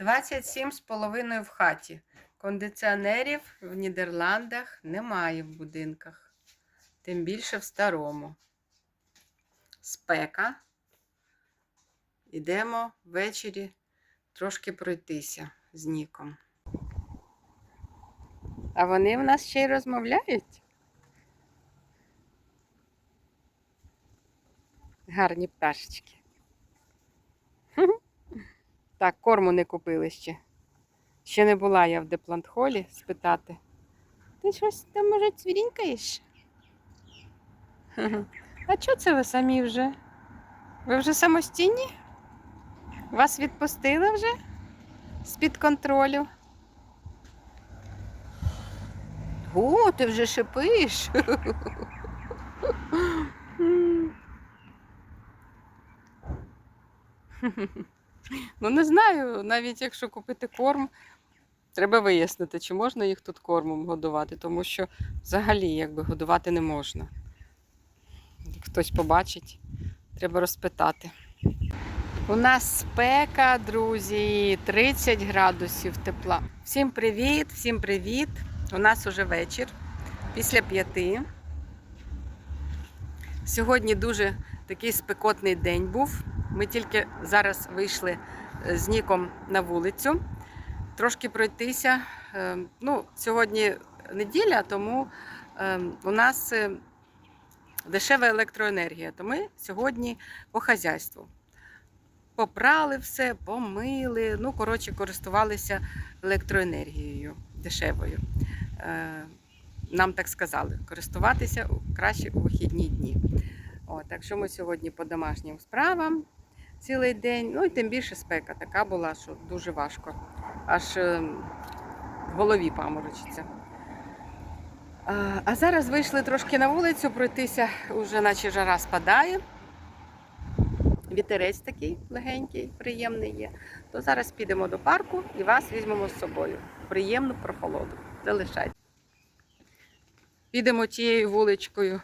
27,5 в хаті. Кондиціонерів в Нідерландах немає в будинках. Тим більше в старому. Спека. Ідемо ввечері трошки пройтися з Ніком. А вони в нас ще й розмовляють. Гарні пташечки. Так, корму не купили ще. Ще не була я в деплантхолі спитати. Ти щось там, може, цвірінькаєш? А чого це ви самі вже? Ви вже самостійні? Вас відпустили вже з-під контролю? О, ти вже шипиш. Ну, не знаю, навіть якщо купити корм, треба вияснити, чи можна їх тут кормом годувати, тому що взагалі якби годувати не можна. Хтось побачить, треба розпитати. У нас спека, друзі, 30 градусів тепла. Всім привіт, всім привіт. У нас уже вечір після п'яти. Сьогодні дуже такий спекотний день був. Ми тільки зараз вийшли е, з Ніком на вулицю. Трошки пройтися. Е, Ну, сьогодні неділя, тому е, у нас дешева електроенергія. То ми сьогодні по хазяйству. Попрали все, помили. Ну, коротше, користувалися електроенергією дешевою. Нам так сказали, користуватися краще у вихідні дні. О, так що ми сьогодні по домашнім справам цілий день. Ну і тим більше спека така була, що дуже важко. Аж е, в голові паморочиться. А зараз вийшли трошки на вулицю пройтися, уже наче жара спадає. Вітерець такий легенький, приємний є. То зараз підемо до парку і вас візьмемо з собою. Приємну прохолоду. Залишайте. Підемо тією вуличкою,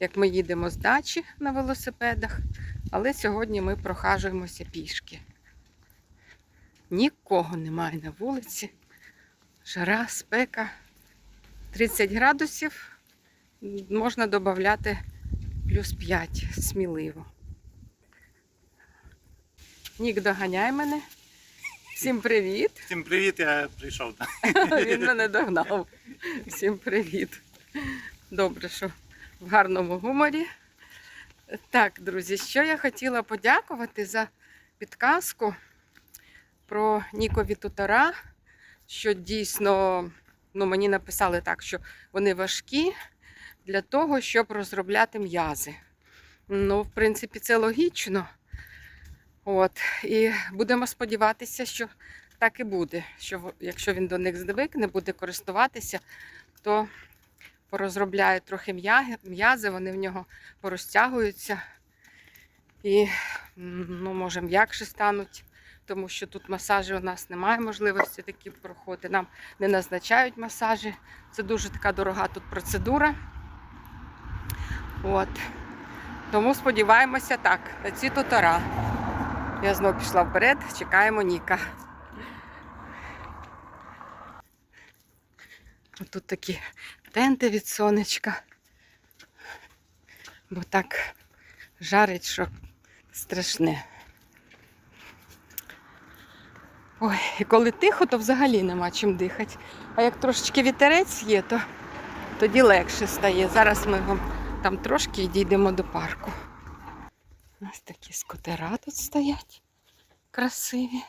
як ми їдемо з дачі на велосипедах, але сьогодні ми прохажуємося пішки. Нікого немає на вулиці. Жара, спека. 30 градусів. Можна додати плюс 5 сміливо. Нік, доганяй мене. Всім привіт. Всім привіт, я прийшов. Він мене догнав. Всім привіт. Добре, що в гарному гуморі. Так, друзі, що я хотіла подякувати за підказку про Нікові тутора, що дійсно ну, мені написали так, що вони важкі для того, щоб розробляти м'язи. Ну, в принципі, це логічно. От. І будемо сподіватися, що так і буде. Що якщо він до них звикне, буде користуватися, то порозробляє трохи м'язи, вони в нього порозтягуються. І, ну, може, м'якше стануть, тому що тут масажі у нас немає можливості такі проходити. Нам не назначають масажі. Це дуже така дорога тут процедура. От. Тому сподіваємося так, на ці тутора. Я знову пішла вперед, чекаємо Ніка. Тут такі тенти від сонечка. Бо так жарить, що страшне. Ой, і коли тихо, то взагалі нема чим дихати. А як трошечки вітерець є, то тоді легше стає. Зараз ми вам там трошки і дійдемо до парку. Ось такі скутера тут стоять. Красиві.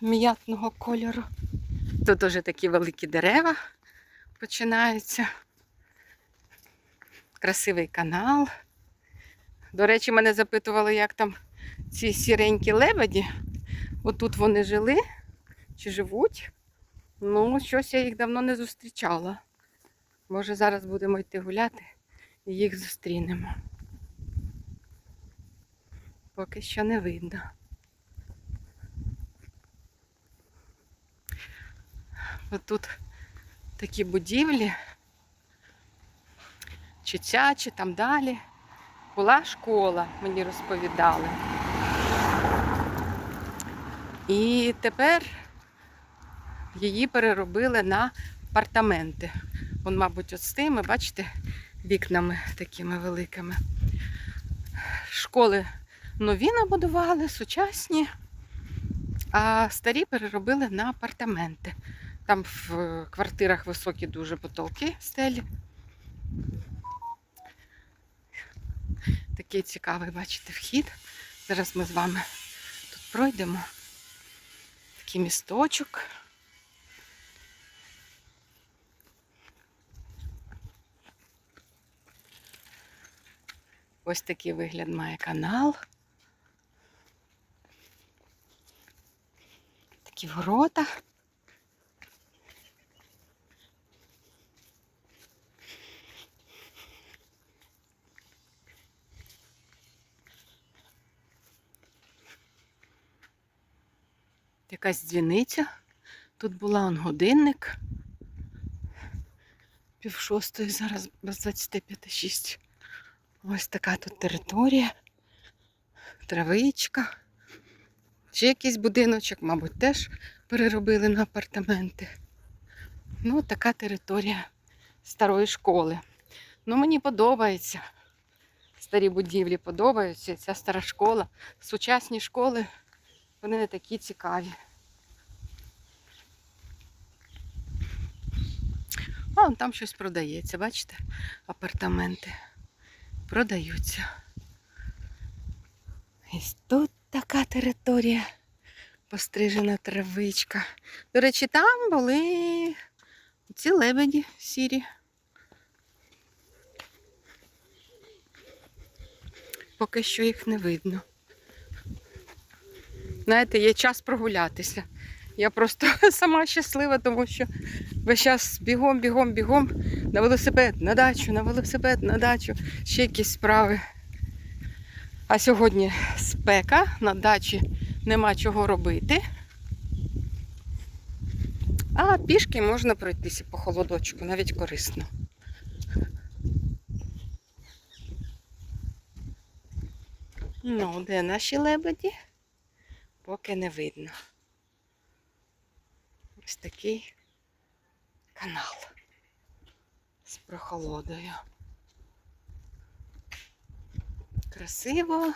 М'ятного кольору. Тут уже такі великі дерева починаються. Красивий канал. До речі, мене запитували, як там ці сіренькі лебеді. Отут вони жили чи живуть. Ну, щось я їх давно не зустрічала. Може, зараз будемо йти гуляти і їх зустрінемо. Поки що не видно. Отут такі будівлі. Чи ця, чи там далі. Була школа, мені розповідали. І тепер її переробили на апартаменти. Вон, мабуть, от з тими, бачите, вікнами такими великими. Школи нові набудували, сучасні, а старі переробили на апартаменти. Там в е, квартирах високі дуже потолки стелі. Такий цікавий, бачите, вхід. Зараз ми з вами тут пройдемо. Такий місточок. Ось такий вигляд має канал. Такі ворота. Якась дзвіниця. Тут була он годинник. Пів шостої, зараз без 25.6. Ось така тут територія. Травичка. Ще якийсь будиночок, мабуть, теж переробили на апартаменти. Ну, така територія старої школи. Ну, мені подобається. Старі будівлі подобаються. Ця стара школа. Сучасні школи, вони не такі цікаві. А, вон там щось продається, бачите? Апартаменти продаються. Ось тут така територія, пострижена травичка. До речі, там були ці лебеді сірі. Поки що їх не видно. Знаєте, є час прогулятися. Я просто сама щаслива, тому що весь час бігом, бігом, бігом на велосипед, на дачу, на велосипед, на дачу, ще якісь справи. А сьогодні спека, на дачі нема чого робити. А пішки можна пройтися по холодочку, навіть корисно. Ну, де наші лебеді? Поки не видно. Ось такий канал з прохолодою. Красиво,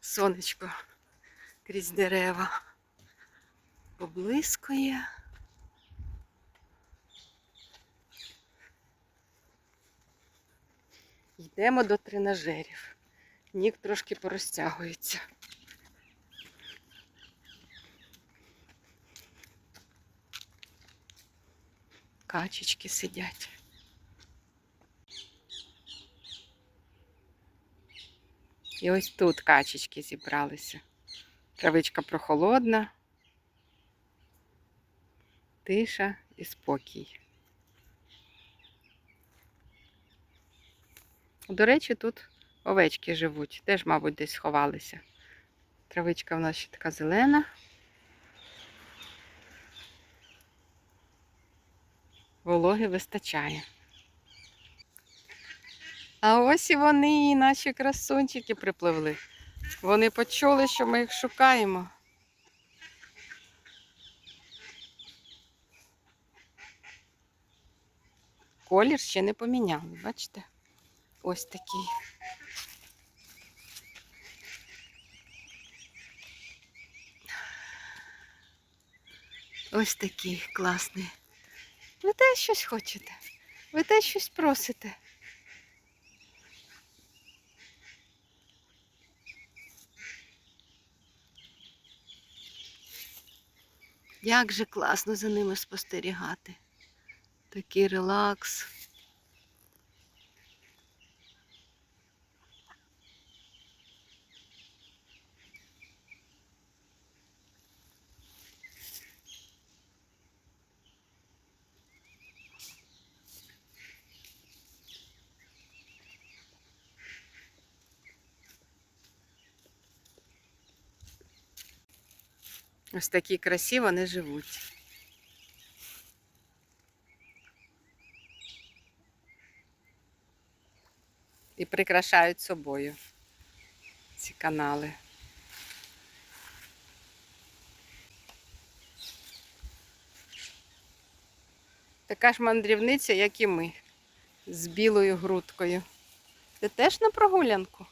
сонечко крізь дерева поблискує. Йдемо до тренажерів. Ніг трошки порозтягується. Качечки сидять. І ось тут качечки зібралися. Травичка прохолодна, тиша і спокій. До речі, тут овечки живуть, теж, мабуть, десь сховалися. Травичка в нас ще така зелена. Вологи вистачає. А ось і вони, наші красунчики припливли. Вони почули, що ми їх шукаємо. Колір ще не поміняли, бачите? Ось такий. Ось такий класний. Ви теж щось хочете? Ви теж щось просите? Як же класно за ними спостерігати. Такий релакс. Ось такі красі вони живуть. І прикрашають собою ці канали. Така ж мандрівниця, як і ми, з білою грудкою. Ти теж на прогулянку?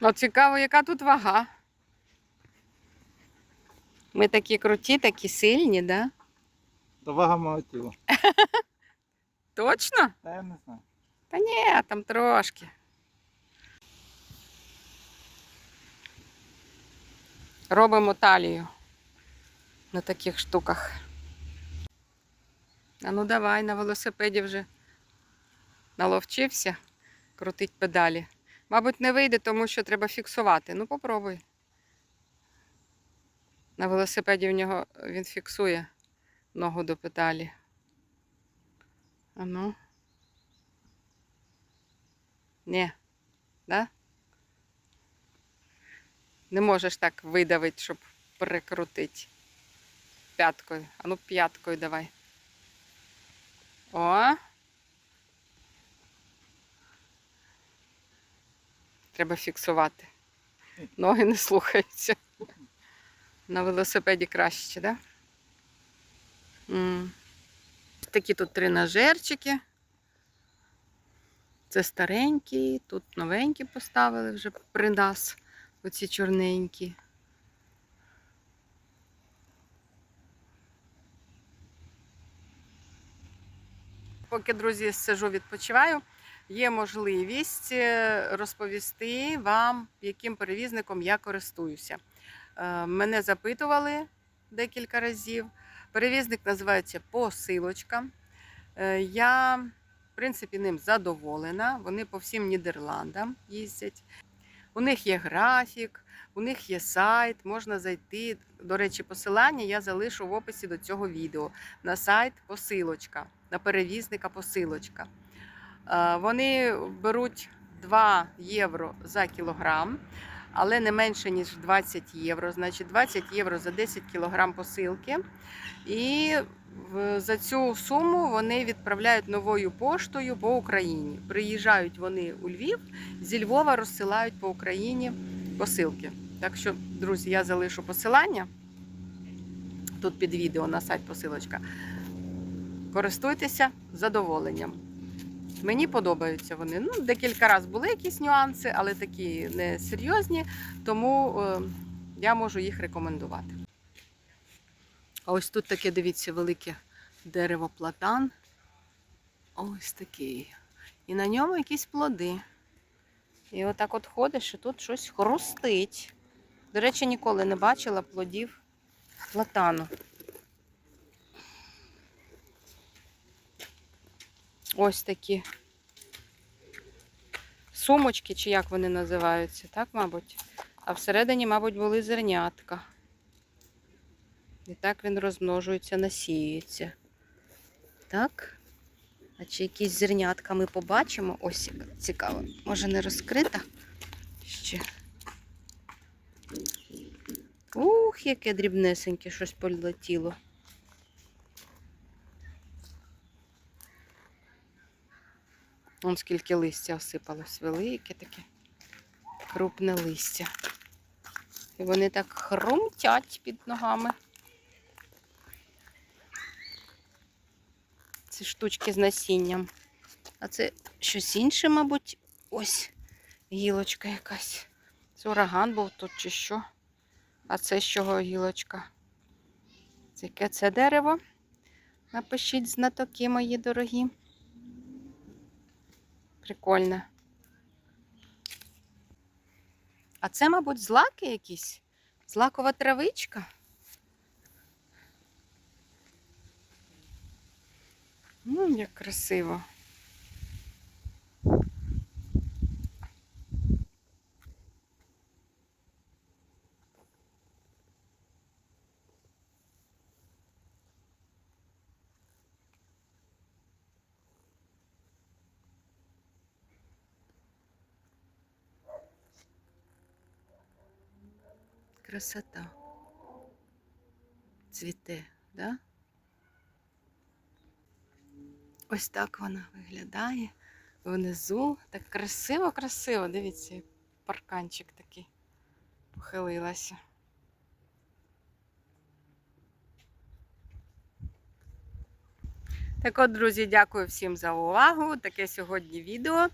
Ну, цікаво, яка тут вага. Ми такі круті, такі сильні, да? То вага мого тіла. Точно? Та я не знаю. Та ні, там трошки. Робимо талію на таких штуках. А ну давай на велосипеді вже наловчився крутить педалі. Мабуть, не вийде, тому що треба фіксувати. Ну, попробуй. На велосипеді в нього він фіксує ногу до педалі. А ну. Ні. Да? Не можеш так видавити, щоб прикрутити. П'яткою. А ну п'яткою давай. О. Треба фіксувати. Ноги не слухаються. На велосипеді краще, так? Да? Такі тут тренажерчики. Це старенькі, тут новенькі поставили вже при нас, оці чорненькі. Поки, друзі, сижу, відпочиваю, є можливість е, розповісти вам, яким перевізником я користуюся. Е, Мене запитували декілька разів. Перевізник називається Посилочка. Е, Я в принципі, ним задоволена. Вони по всім Нідерландам їздять. У них є графік, у них є сайт, можна зайти. До речі, посилання я залишу в описі до цього відео на сайт посилочка, на перевізника посилочка. Е, Вони беруть 2 євро за кілограм, але не менше, ніж 20 євро. Значить, 20 євро за 10 кілограм посилки. І за цю суму вони відправляють новою поштою по Україні. Приїжджають вони у Львів, зі Львова розсилають по Україні посилки. Так що, друзі, я залишу посилання тут під відео на сайт посилочка. Користуйтеся задоволенням. Мені подобаються вони. Ну, декілька разів були якісь нюанси, але такі не серйозні, тому е, я можу їх рекомендувати. А ось тут таке, дивіться, велике дерево платан. Ось такий. І на ньому якісь плоди. І отак от ходиш, і тут щось хрустить. До речі, ніколи не бачила плодів платану. Ось такі сумочки, чи як вони називаються, так, мабуть? А всередині, мабуть, були зернятка. І так він розмножується, насіюється. Так. А чи якісь зернятка ми побачимо? Ось цікаво. Може не розкрита ще. Ух, яке дрібнесеньке щось полетіло. Вон скільки листя осипалось. Велике таке крупне листя. І вони так хрумтять під ногами. Ці штучки з насінням. А це щось інше, мабуть. Ось гілочка якась. Це ураган був тут чи що. А це з чого гілочка? Це яке це дерево? Напишіть знатоки мої дорогі. Прикольне. А це, мабуть, злаки якісь? Злакова травичка? Ну, як красиво. Красота. Цвіте, да? Ось так вона виглядає внизу. Так красиво-красиво. Дивіться, парканчик такий. Похилилася. Так от, друзі, дякую всім за увагу. Таке сьогодні відео.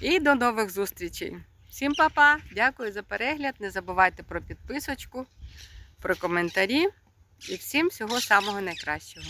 І до нових зустрічей. Всім па-па, дякую за перегляд. Не забувайте про підписочку, про коментарі. І всім всього самого найкращого.